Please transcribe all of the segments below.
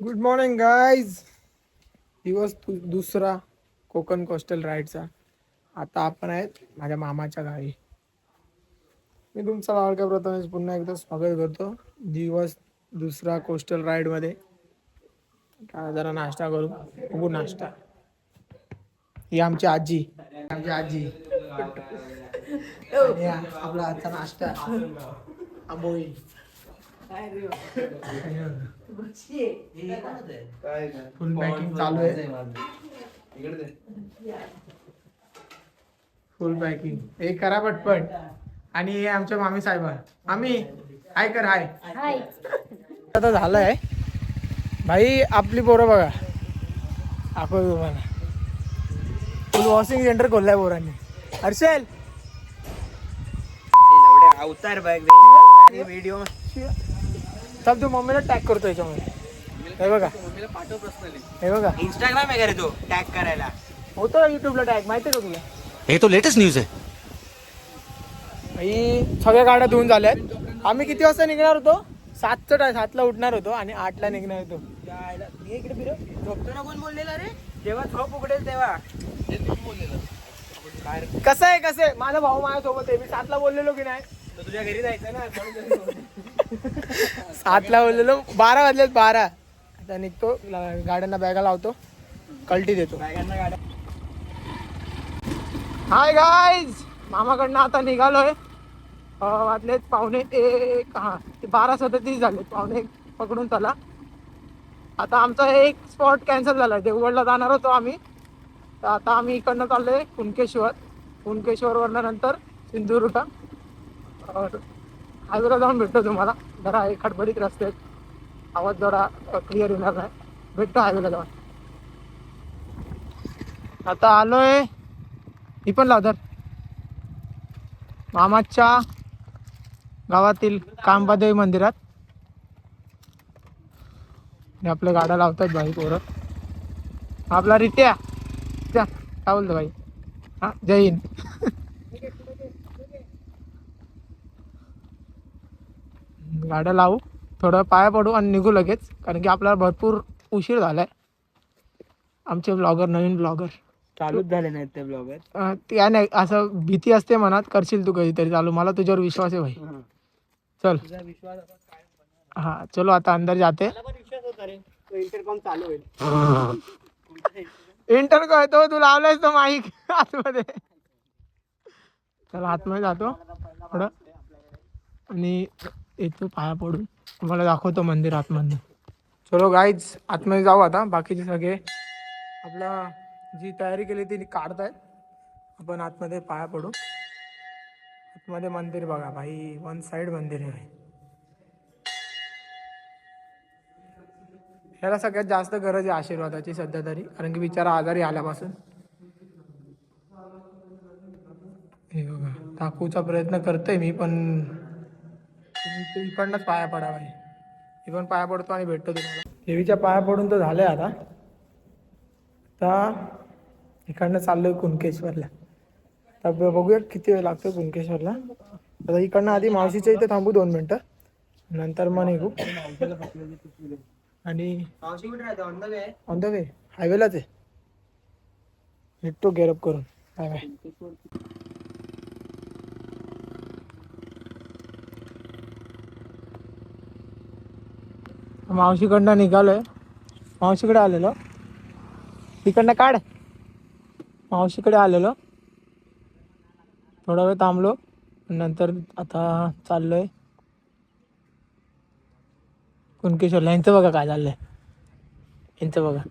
Good morning guys दिवस दुसरा Konkan coastal राईडचा आता आपण आहेत माझ्या मामाच्या गावी. मी तुमचा लाडका प्रथमेश पुन्हा एकदा स्वागत करतो. दिवस दुसरा कोस्टल राईडमध्ये काय जरा नाश्ता करू. बघू नाश्ता. ही आमची आजी. आमची आजी. आपला आजचा नाश्ता. आंबोळी फुल पॅकिंग चालू आहे. फुल पॅकिंग हे करा पटपट. आणि हे आमच्या मामी साहेब मामी हाय कर हाय. हाय. आता झालंय. भाई आपली पोरं बघा. दाखव तुम्हाला. फुल वॉशिंग सेंटर खोललाय पोरांनी. हर्षल! अवतार बॅग व्हिडिओ सब तू मम्मीला टॅग करतो याच्यामध्ये. हे बघा. हे बघा. इंस्टाग्राम आहे का रे तो? टॅग करायला. होतो युट्यूबला टॅग माहिती का तुला? ये तो लेटेस्ट न्यूज है भाई सगळ्या गाड्या धुवून झाल्यात. आम्ही किती वाजता निघणार होतो? सातचं टाय सातला उठणार होतो आणि आठला निघणार होतो. इकडे फिरव. कोण बोललेला रे? जेव्हा झोप उघडेल तेव्हा. कसं आहे कसं आहे? माझा भाऊ माझ्यासोबत आहे. मी सातला बोललेलो की नाही? तर तुझ्या घरी जायचं ना सातला बोललेलो बारा वाजलेत बारा. आता निघतो. गाड्यांना बॅगा लावतो. कल्टी देतो. बॅगांना गाड्या हाय गाईज मामाकडनं आता निघालोय. वाजलेत पावणे एक. हा ते बारा सदतीस झाले पावणे एक पकडून चला. आता आमचा एक स्पॉट कॅन्सल झाला देवगडला जाणार होतो आम्ही. तर आता आम्ही इकडनं चाललोय कुणकेश्वर. कुणकेश्वरवरनं नंतर सिंधुदुर्ग. हायवेला जाऊन भेटतो तुम्हाला. जरा एक खडबडीत रस्ते आहेत. आवाज जरा क्लिअर येणार नाही. भेटतो हायवेला जाऊन. आता आलोय. ही पण लावतात मामाच्या गावातील कांबादेवी मंदिरात. आणि आपल्या गाड्या लावतात भाई पोरं. आपला रित्या. त्या काय बोलतो भाई हा जय हिंद. गाड्या लावू थोडं पाया पडू आणि निघू लगेच कारण की आपल्याला भरपूर उशीर झालाय. आमचे ब्लॉगर नवीन ब्लॉगर चालूच झाले नाहीत ते ब्लॉगर त्या नाही असं भीती असते मनात करशील तू कधीतरी चालू. मला तुझ्यावर विश्वास आहे भाई. चल. हाँ चलो आता अंदर जाते. इंटरकॉम चालू होईल. इंटर करतो तू लावलायस तो माईक आतमध्ये. चला आतमध्ये जातो. थोडं. आणि येतो पाया पडून. तुम्हाला दाखवतो मंदिर आतमध्ये. चलो गाईज आतमध्ये जाऊ आता. बाकीचे सगळे आपला जी तयारी केली ती काढतायत. आपण आतमध्ये पाया पडू. आतमध्ये मंदिर बघा भाई. वन साईड मंदिर आहे. ह्याला सगळ्यात जास्त गरज आहे आशीर्वादाची सध्या तरी. कारण की बिचारा आजारी आल्यापासून. हे बघा दाखवूचा प्रयत्न करतोय मी पण ते इकडनंच पाया पडा भाई पण पाया पडतो आणि भेटतो तुम्हाला. देवीच्या पाया पडून तर झालंय आता. आता इकडनं चाललोय कुणकेश्वरला. आता ब- बघूया किती वेळ लागतो कुणकेश्वरला. आता इकडनं आधी मावशीच्या इथे थांबू दोन मिनटं. नंतर मग निघू. आणि on the way on the way हायवेलाच आहे. निघतो गेरअप करून. Bye bye मावशीकडनं निघालोय. मावशीकडे आलेलो. तिकडनं काढ. मावशीकडे आलेलो. थोडा वेळ थांबलो. नंतर आता चाललोय. कुणकेश्वरला यांचं बघा काय चाललंय. यांचं बघा.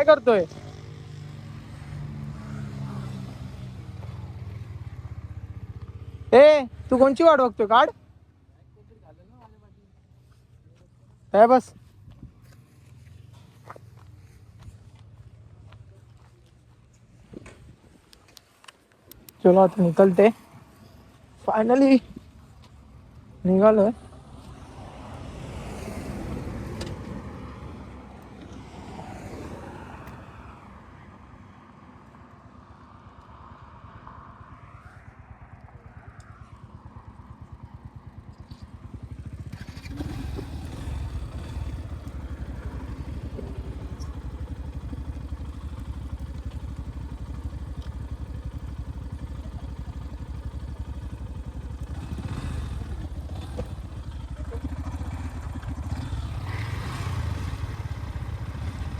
काय करतोय? ए तू कोणची वाट बघतोय? काढ. काय बस. चलो आता निकलते. फायनली निघालोय.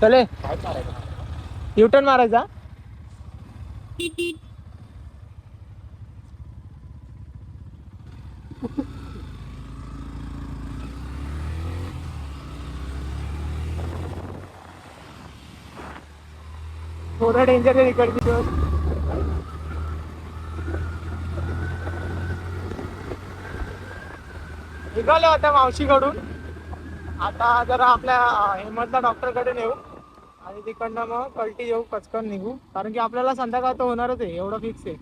चले. युटर्न मारायचा. थोडं डेंजर आहे इकडची रोड. निघालो आता मावशीकडून. आता जरा आपल्या अं, हेमंतला डॉक्टरकडे नेऊ. आणि तिकडनं मग कल्टी येऊ पचकन निघू. कारण की आपल्याला संध्याकाळ तर होणारच आहे एवढं फिक्स आहे.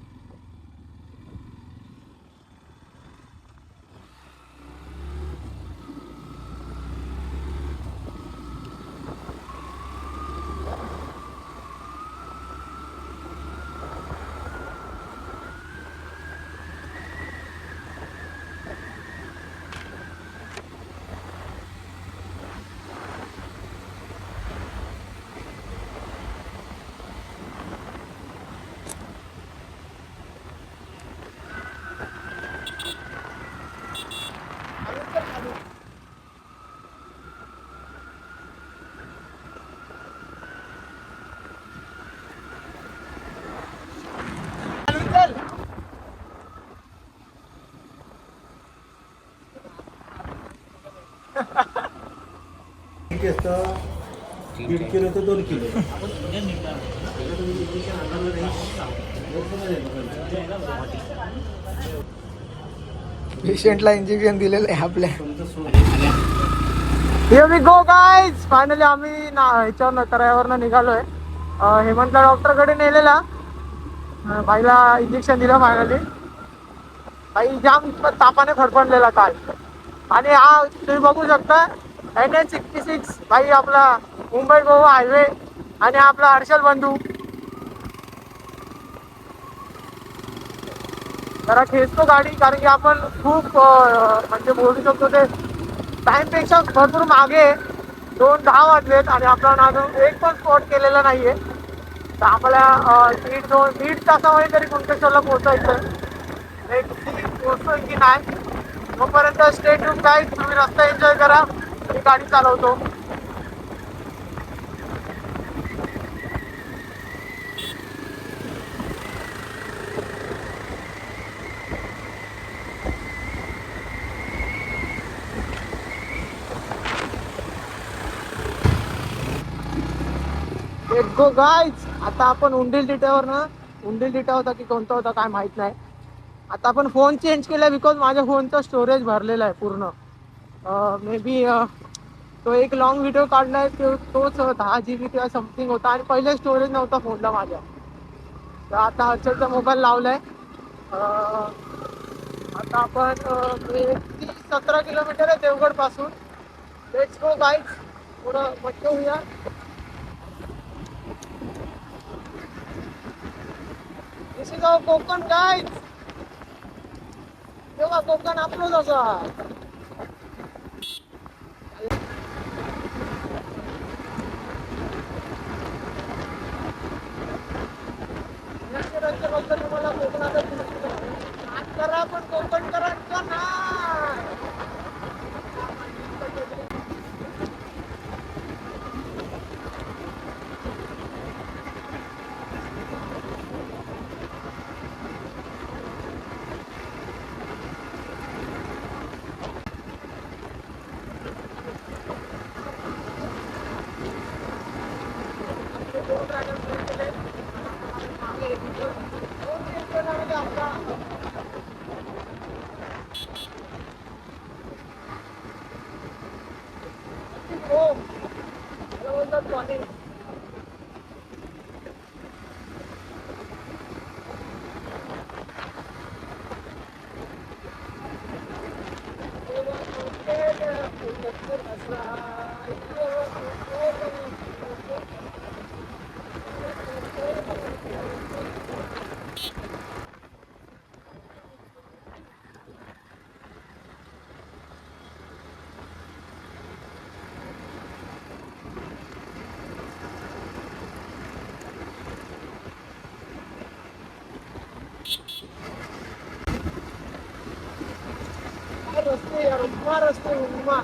असतं दीड किलो ते दोन किलो. पेशंटला इंजेक्शन दिलेलं आहे आपल्या. we go guys. फायनली आम्ही ना ह्याच्यावर करायावरनं निघालोय. हेमंतला डॉक्टरकडे नेलेला. बाईला इंजेक्शन दिलं फायनली बाई जाम तापाने फडफडलेला काल. आणि हा तुम्ही बघू शकता एन एच सिक्स्टी सिक्स भाई आपला मुंबई गोवा हायवे आणि आपला हर्षल बंधू जरा खेचतो गाडी कारण की आपण खूप म्हणजे बोलू शकतो ते टाइमपेक्षा भरपूर मागे दोन दहा वाजलेत आणि आपला अजून एक पण स्पॉट केलेला नाहीये तर आपल्या दीड दोन दीड तासामध्ये तरी कुंकेश्वरला पोहोचायचं एक पोहोचतोय की नाही तोपर्यंत स्टेट रूम काय तुम्ही रस्ता एन्जॉय करा मी गाडी चालवतो. गो गाईज आता आपण उंडील डिटावर ना उंडील डिटा होता की कोणता होता काय माहीत नाही. आता आपण फोन चेंज केला बिकॉज माझ्या फोनचं स्टोरेज भरलेलं आहे पूर्ण. मे बी तो एक लॉंग व्हिडिओ काढलाय तो तोच दहा जी बी किंवा समथिंग होता आणि पहिले स्टोरेज नव्हता फोनला माझ्या. तर आता हर्षलचा मोबाईल लावलाय. आता आपण म्हणजे तीस सतरा किलोमीटर आहे देवगडपासून लेट्स गो गाईज पुढं मज्जा होऊया this is our Konkan guide तेव्हा कोकण आपलं असा बद्दल तुम्हाला कोकणात करा पण कोकण करा का नाही काय रस्ते उम्मा रस्ते उम्मा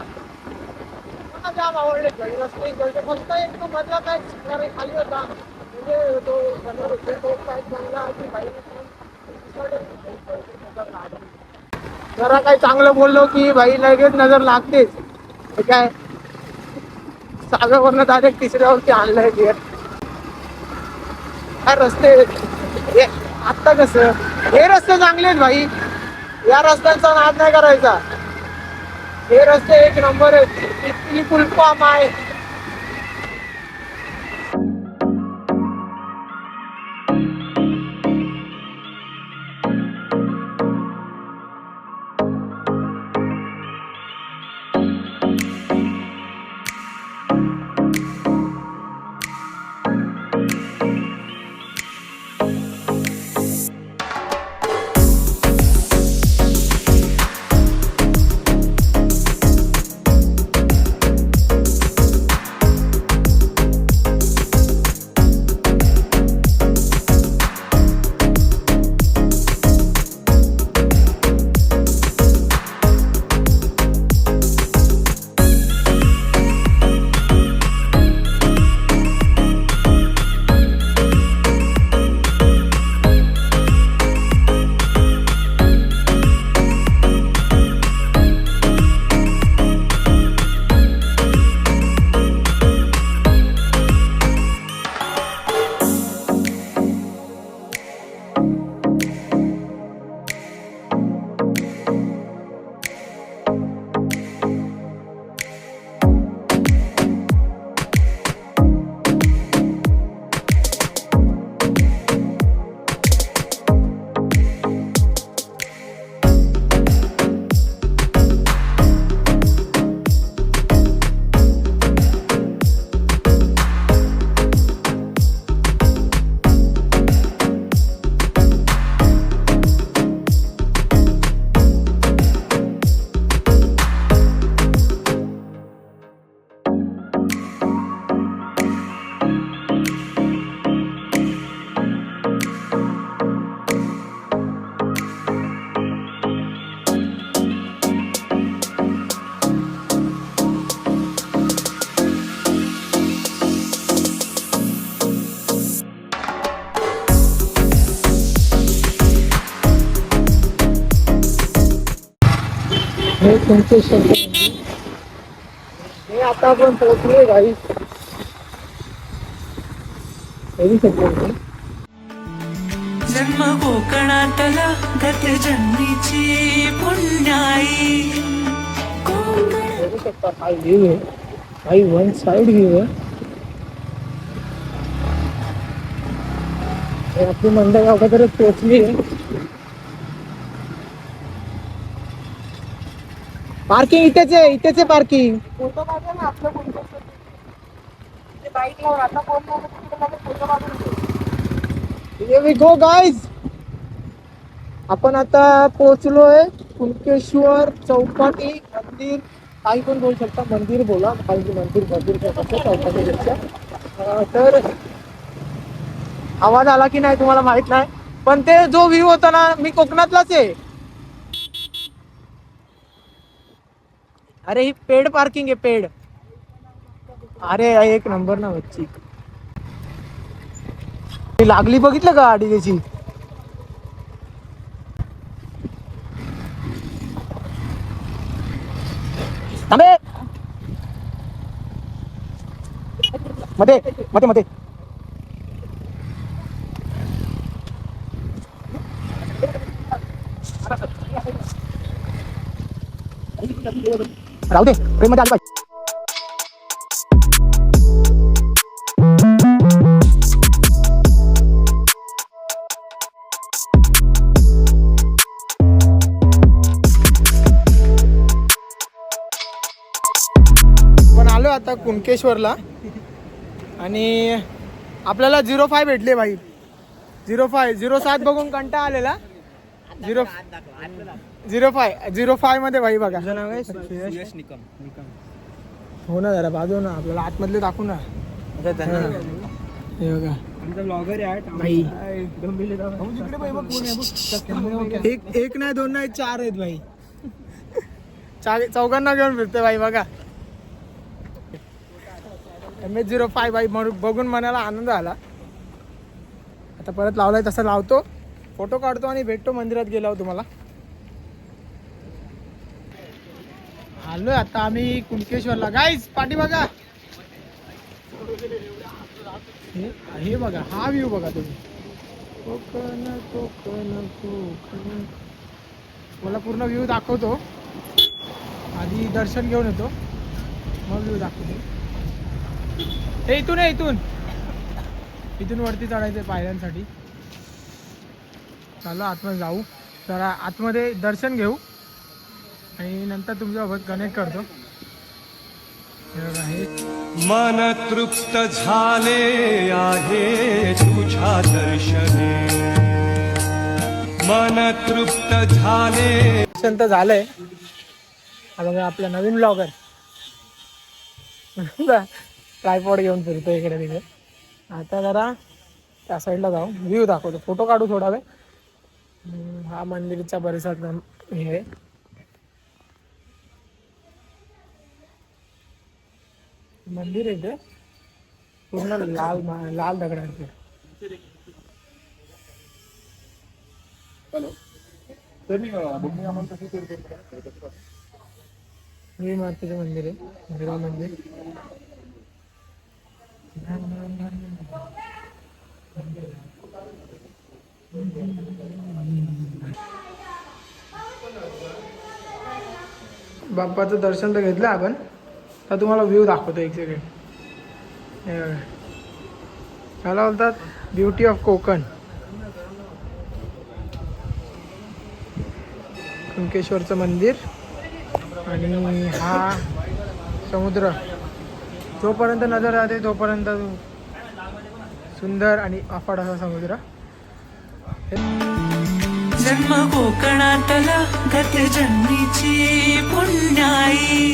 मला जाम आवडले रस्ते फक्त एक तो मधला काय शिकणारे खाली होता म्हणजे तो होते तो काय चांगला की जरा काही चांगलं बोललो की भाई लगेच नजर लागतेच काय? सागरवरनं डायरेक्ट तिसऱ्यावरती आणलंय गिअर काय रस्ते? आत्ता कसं? हे रस्ते चांगले आहेत भाई. या रस्त्यांचा नाद नाही करायचा. हे रस्ते एक नंबर आहेत. इतकी फुलपाम आहे तुमचे शब्द. हे आता आपण हेवी शकतो जन्म कोकणातला गत जन्मीची पुण्याई. बघू शकता काय व्ह्यू आहे. काही वन साइड व्ह्यू आहे. आपली मंडळ अगोदरच पोहोचली आहे. पार्किंग इथेच आहे इथेच आहे पार्किंग. फोटो काढा ना आपलं कोणतं बाईक लावून आता photo Here we go guys. आपण आता पोहोचलोय कुणकेश्वर चौपाटी मंदिर. काही पण बोलू शकता मंदिर बोला. काही मंदिर मंदिर चौपाटीपेक्षा. तर आवाज आला की नाही तुम्हाला माहीत नाही. पण ते जो व्ह्यू होता ना मी कोकणातलाच आहे. अरे ही पेड पार्किंग आहे पेड. अरे एक नंबर ना बच्ची. लागली बघितलं का गाडी त्याची मध्ये मध्ये मध्ये राहू दे ट्रेन मध्ये पाहिजे पण आलो आता कुणकेश्वरला. आणि आपल्याला झिरो फाय भेटले भाई. झिरो फाय झिरो सात बघून कंटा आलेला. झिरो झिरो फाय झिरो फायमध्ये भाई बघा. नाव आहे हो ना जरा बाजू ना आपल्याला आतमधले दाखवू ना. हे. बघा. भाई एक एक नाही दोन नाही चार आहेत भाई चार चौघांना घेऊन फिरते भाई बघा. एम एच झिरो फाय बाई म्हणून बघून मनाला आनंद आला. आता परत लावलाय तसं लावतो. फोटो काढतो आणि भेटतो मंदिरात गेल्यावर तुम्हाला. आलो आता आम्ही कुणकेश्वरला. गाईज पाठी बघा. हे हे बघा हा व्ह्यू बघा तुम्ही. कोकण कोकण कोकण. मला पूर्ण व्ह्यू दाखवतो. आधी दर्शन घेऊन येतो. मग व्ह्यू दाखवतो. हे इथून आहे इथून. इथून वरती चढायचं आहे पायऱ्यांसाठी. चला आतमध्ये जाऊ. जरा आतमध्ये दर्शन घेऊ. आणि नंतर तुमच्यासोबत कनेक्ट करतो. मन तृप्त झाले आहे तुझ्या दर्शने. मन तृप्त झाले. दर्शन तर झालंय. हा बघा आपला नवीन ब्लॉगर ट्रायपॉड घेऊन फिरतो इकडे तिकडे आता जरा त्या साईडला जाऊ. व्ह्यू दाखवतो. फोटो काढू थोडा वेळ. हा मंदिरचा परिसर हे आहे. मंदिर आहे ते पूर्ण लाल लाल दगडांचे हे मातेचं मंदिर आहे. भैरव मंदिर. बाप्पाचं दर्शन तर घेतलं आपण. तर तुम्हाला व्ह्यू दाखवतो एक सेकंड त्याला बोलतात? Beauty of Konkan. कुंकेश्वरचं मंदिर. आणि हा समुद्र. जोपर्यंत नजर राहते तोपर्यंत सुंदर आणि अफाट असा समुद्र. जन्म कोकणातला गत जन्मीची पुण्याई.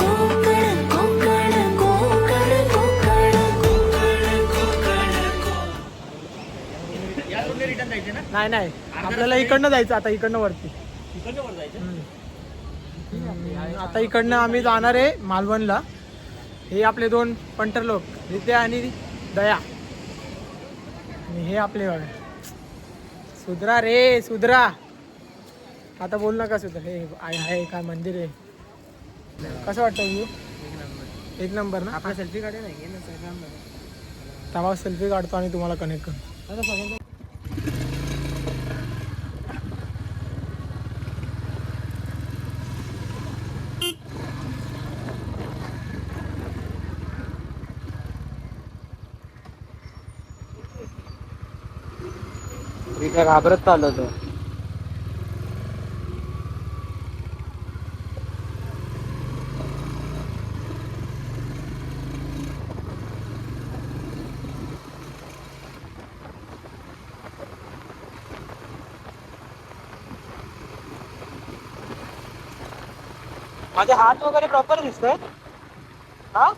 कोकण कोकण कोकण कोकण कोकण कोकण नाही नाही. आपल्याला इकडनं जायचं आता इकडनं वरती. आता इकडनं आम्ही जाणार आहे मालवणला. हे आपले दोन पंटर लोक रित्या आणि दया. आणि हे आपले बघा सुधरा रे सुधरा. आता बोल नका सुधरा? हे आहे आहे काय मंदिर आहे. कसं वाटतं व्ह्यू एक नंबर ना? आपला सेल्फी काढे नाही ना Instagram ला. तेव्हा सेल्फी काढतो आणि तुम्हाला कनेक्ट करतो. मी घाबरत चाललो होतो. माझे हात वगैरे प्रॉपर दिसतोय हा?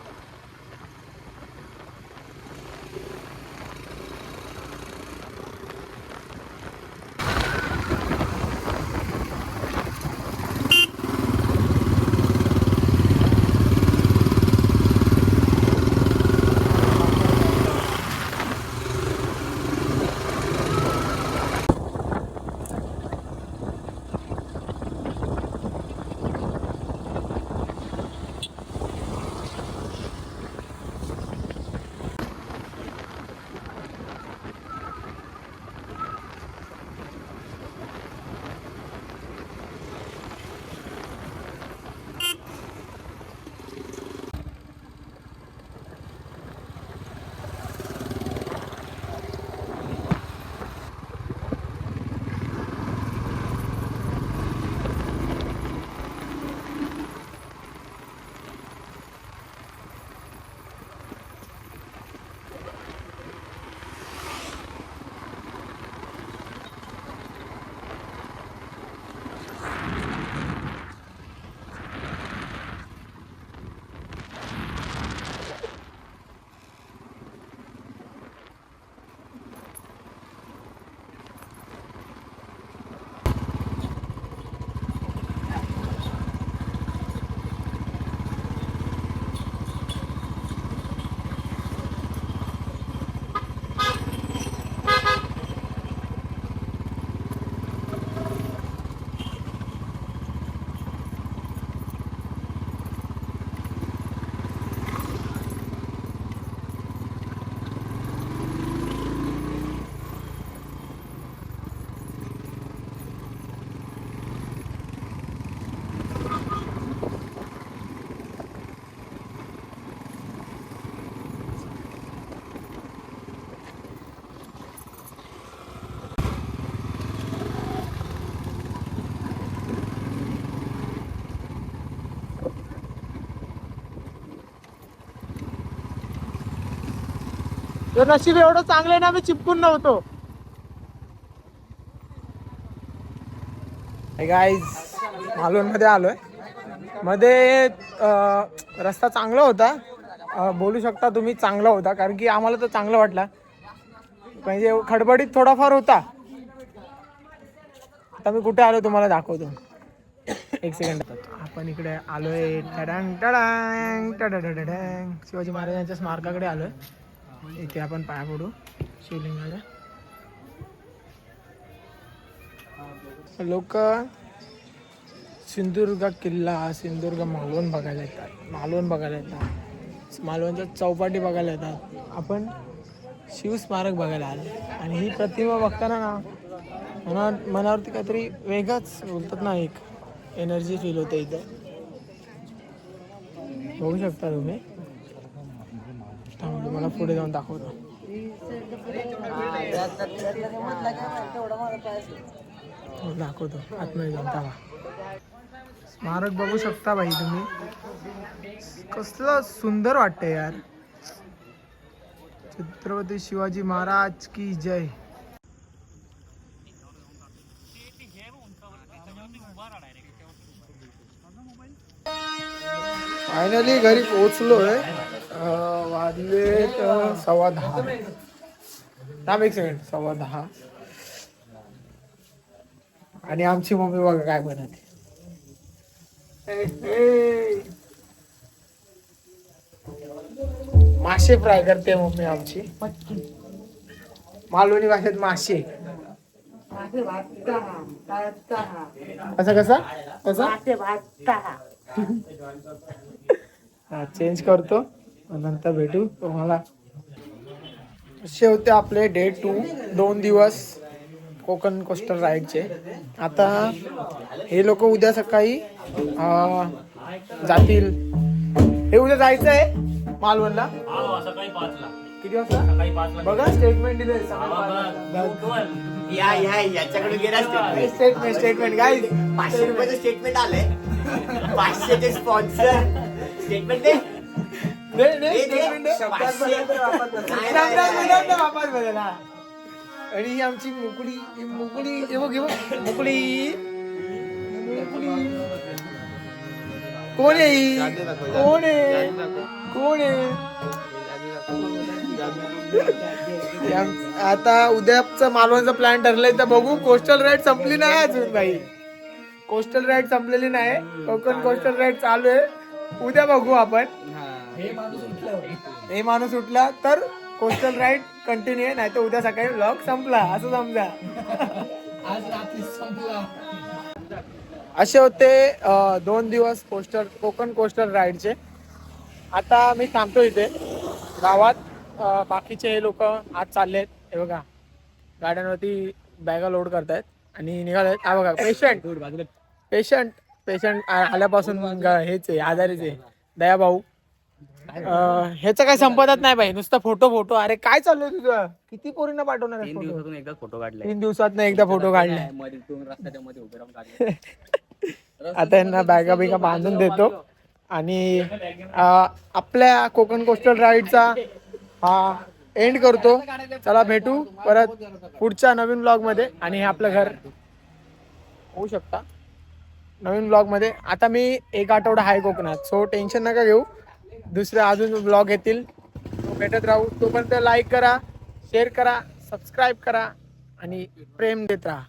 तर नशीब एवढं चांगलं आहे ना मी चिपकून नव्हतो. गाईज मालवणमध्ये आलोय. मध्ये रस्ता चांगला होता. बोलू शकता तुम्ही चांगला होता कारण की आम्हाला तर चांगला वाटला. म्हणजे खडबडीत थोडाफार होता. आता मी कुठे आलो तुम्हाला दाखवतो. एक सेकंड आपण इकडे आलोय. टडांग टडांग टडाडडाडंग. शिवाजी महाराजांच्या स्मारकाकडे आलोय. इथे आपण पाया पडू शिवलिंगाला लोक सिंधुदुर्ग किल्ला सिंधुदुर्ग मालवण बघायला येतात. मालवण बघायला येतात. मालवणच्या चौपाटी बघायला येतात. आपण शिवस्मारक बघायला आलो. आणि ही प्रतिमा बघताना ना मना मनावरती काहीतरी वेगळाच बोलतात ना एक एनर्जी फील होते इथे. बघू शकता तुम्ही. तुम्हाला पुढे जाऊन दाखवतो. हो, दाखवतो. आतमध्ये जाऊन थांबा. स्मारक बघू शकता बाई तुम्ही. कसलं सुंदर वाटतंय यार. छत्रपती शिवाजी महाराज की जय. फायनली घरी पोहोचलोय. वाजले तर सव्वा दहा. थांब एक सेकंड सव्वा दहा. आणि आमची मम्मी बघा काय बनवते. मासे फ्राय करते मम्मी आमची. मालवणी भाषेत मासे. कसं? कसं? कसं हा चेंज करतो. नंतर भेटू तुम्हाला. असे होते आपले डे टू दोन दिवस कोकण कोस्टल राईडचे आता हे लोक उद्या सकाळी जातील. हे उद्या जायचं आहे मालवणला? किती वाजता? बघा स्टेटमेंट दिले याच्याकडे गेला स्टेटमेंट स्टेटमेंट काय पाचशे रुपयाचं स्टेटमेंट आलंय. पाचशेचे स्पॉन्सर स्टेटमेंट दे. आणि ही आमची मुकडी ही मुकडी हे बघ हे बघ. मुकडी मुकडी कोण आहे ही? कोण आहे? कोण आहे? हे आम- आता उद्याचा मालवणचा प्लॅन ठरलाय तर बघू. कोस्टल राईड संपली नाही अजून बाई. कोस्टल राईड संपलेली नाही. कोकण कोस्टल राईड चालू आहे. उद्या बघू आपण. हे. माणूस उठला तर कोस्टल राईड कंटिन्यू आहे नाही तर उद्या सकाळी ब्लॉग संपला असं समजा. आज रात्री संपला. असे होते दोन दिवस कोस्टल कोकण कोस्टल राईडचे आता मी थांबतो इथे. गावात बाकीचे हे लोक आज चालले आहेत हे बघा गाड्यांवरती बॅगा लोड करतायत आणि निघाले हा बघा पेशंट पेशंट पेशंट आल्यापासून हेच आहे आजारीच आहे. दया भाऊ. ह्याचं काही संपतच नाही भाई नुसतं फोटो फोटो. अरे काय चालू आहे तुझं? किती पोरींना पाठवणार आहे photo? एकदा फोटो काढलाय तीन दिवसात एकदा फोटो काढले. मध्ये दोन रस्त्याच्या मध्ये उभे राहून काढले. आता यांना बॅगा बिगा बांधून देतो. आणि अं, आपल्या कोकण कोस्टल राईडचा हा एंड करतो. चला भेटू परत पुढच्या नवीन ब्लॉगमध्ये. आणि हे आपलं घर होऊ शकता. नवीन ब्लॉगमध्ये. आता मी एक आठवडा आहे कोकणात सो टेन्शन नका घेऊ. दुसरे अजून ब्लॉग येतील. भेटत राहू. तोपर्यंत लाईक करा शेअर करा सबस्क्राईब करा आणि प्रेम देत राहा.